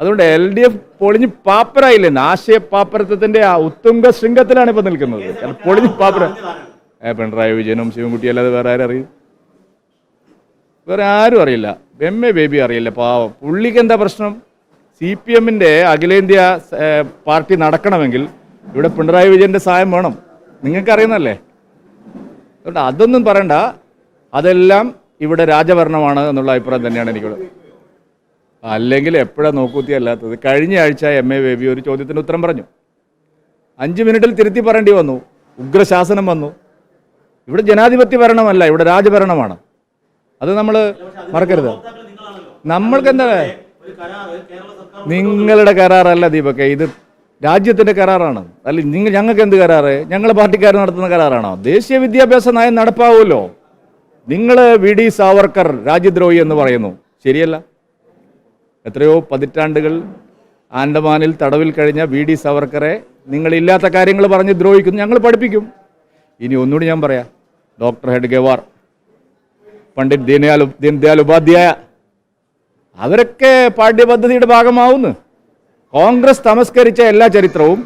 അതുകൊണ്ട് L D F പൊളിഞ്ഞ് പാപ്പരായില്ലേ? ആശയ പാപ്പരത്വത്തിന്റെ ആ ഉത്തുംഗ ശൃംഗത്തിലാണ് ഇപ്പൊ നിൽക്കുന്നത്. പൊളിഞ്ഞ് പാപ്പര? പിണറായി വിജയനും ശിവൻകുട്ടി അല്ലാതെ വേറെ ആരും അറിയും? വേറെ ആരും അറിയില്ല. എം എ ബേബി അറിയില്ല പാവം. പുള്ളിക്ക് എന്താ പ്രശ്നം? സി പി എമ്മിന്റെ അഖിലേന്ത്യാ പാർട്ടി നടക്കണമെങ്കിൽ ഇവിടെ പിണറായി വിജയന്റെ സഹായം വേണം. നിങ്ങൾക്ക് അറിയുന്നല്ലേ അതുകൊണ്ട് അതൊന്നും പറയണ്ട. അതെല്ലാം ഇവിടെ രാജഭരണമാണ് എന്നുള്ള അഭിപ്രായം തന്നെയാണ് എനിക്കുള്ളത് അല്ലെങ്കിൽ എപ്പോഴാണ് നോക്കൂത്തി അല്ലാത്തത്? കഴിഞ്ഞ ആഴ്ച എം എ ബേബി ഒരു ചോദ്യത്തിന് ഉത്തരം പറഞ്ഞു. അഞ്ച് മിനിറ്റിൽ തിരുത്തി പറയേണ്ടി വന്നു. ഉഗ്രശാസനം വന്നു. ഇവിടെ ജനാധിപത്യ ഭരണമല്ല ഇവിടെ രാജഭരണമാണ്. അത് നമ്മൾ മറക്കരുത്. നമ്മൾക്ക് എന്താ നിങ്ങളുടെ കരാറല്ല ദീപക്കെ ഇത് രാജ്യത്തിന്റെ കരാറാണ്. അല്ല നിങ്ങൾ ഞങ്ങൾക്ക് എന്ത് കരാറ്? ഞങ്ങളെ പാർട്ടിക്കാർ നടത്തുന്ന കരാറാണോ? ദേശീയ വിദ്യാഭ്യാസ നയം നടപ്പാവുമല്ലോ. നിങ്ങൾ വി ഡി സാവർക്കർ രാജ്യദ്രോഹി എന്ന് പറയുന്നു. ശരിയല്ല? എത്രയോ പതിറ്റാണ്ടുകൾ ആൻഡമാനിൽ തടവിൽ കഴിഞ്ഞ വി ഡി സവർക്കറെ നിങ്ങളില്ലാത്ത കാര്യങ്ങൾ പറഞ്ഞ് ദ്രോഹിക്കുന്നു ഞങ്ങൾ പഠിപ്പിക്കും. ഇനി ഒന്നുകൂടി ഞാൻ പറയാം. ഡോക്ടർ ഹെഡ്ഗേവാർ പണ്ഡിറ്റ് ദീനയാൽ ദീൻദയാൽ ഉപാധ്യായ അവരൊക്കെ പാഠ്യപദ്ധതിയുടെ ഭാഗമാവുന്നു. കോൺഗ്രസ് തമസ്കരിച്ച എല്ലാ ചരിത്രവും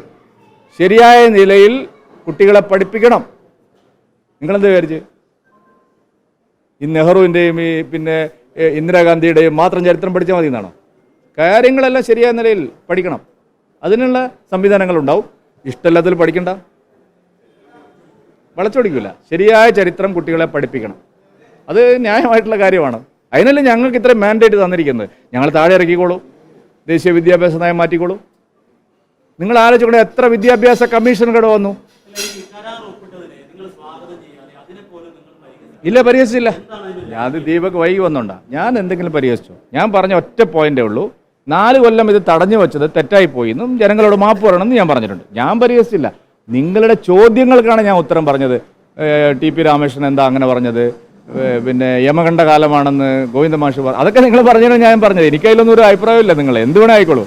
ശരിയായ നിലയിൽ കുട്ടികളെ പഠിപ്പിക്കണം. നിങ്ങളെന്ത് വിചാരിച്ച്? ഈ നെഹ്റുവിന്റെയും ഈ പിന്നെ ഇന്ദിരാഗാന്ധിയുടെയും മാത്രം ചരിത്രം പഠിച്ചാൽ മതി എന്നാണോ കാര്യങ്ങളെല്ലാം ശരിയായ നിലയിൽ പഠിക്കണം. അതിനുള്ള സംവിധാനങ്ങളുണ്ടാവും. ഇഷ്ടമില്ലാത്തതിൽ പഠിക്കണ്ട. വളച്ചൊടിക്കില്ല ശരിയായ ചരിത്രം കുട്ടികളെ പഠിപ്പിക്കണം. അത് ന്യായമായിട്ടുള്ള കാര്യമാണ്. അതിനല്ലേ ഞങ്ങൾക്ക് ഇത്രയും മാൻഡേറ്റ് തന്നിരിക്കുന്നത്? ഞങ്ങൾ താഴെ ഇറക്കിക്കോളൂ. ദേശീയ വിദ്യാഭ്യാസ നയം മാറ്റിക്കോളൂ. നിങ്ങൾ ആലോചിക്കണേ എത്ര വിദ്യാഭ്യാസ കമ്മീഷനുകൾ വന്നു? ഇല്ല പരിഹസിച്ചില്ല. ഞാൻ ദീപക് വൈകി വന്നോണ്ടാ. ഞാൻ എന്തെങ്കിലും പരിഹസിച്ചു? ഞാൻ പറഞ്ഞ ഒറ്റ പോയിന്റേ ഉള്ളൂ. നാല് കൊല്ലം ഇത് തടഞ്ഞു വെച്ചത് തെറ്റായിപ്പോയി എന്നും ജനങ്ങളോട് മാപ്പ് പറയണമെന്ന് ഞാൻ പറഞ്ഞിട്ടുണ്ട്. ഞാൻ പരിഹസിച്ചില്ല. നിങ്ങളുടെ ചോദ്യങ്ങൾക്കാണ് ഞാൻ ഉത്തരം പറഞ്ഞത്. ടി പി രാമകൃഷ്ണൻ എന്താ അങ്ങനെ പറഞ്ഞത്? പിന്നെ യമകണ്ഠ കാലമാണെന്ന് ഗോവിന്ദ മാഷ് പറഞ്ഞു അതൊക്കെ നിങ്ങൾ പറഞ്ഞാണ് ഞാൻ പറഞ്ഞത്. എനിക്കതിലൊന്നും ഒരു അഭിപ്രായമില്ല നിങ്ങൾ എന്ത് വേണേ ആയിക്കോളൂ.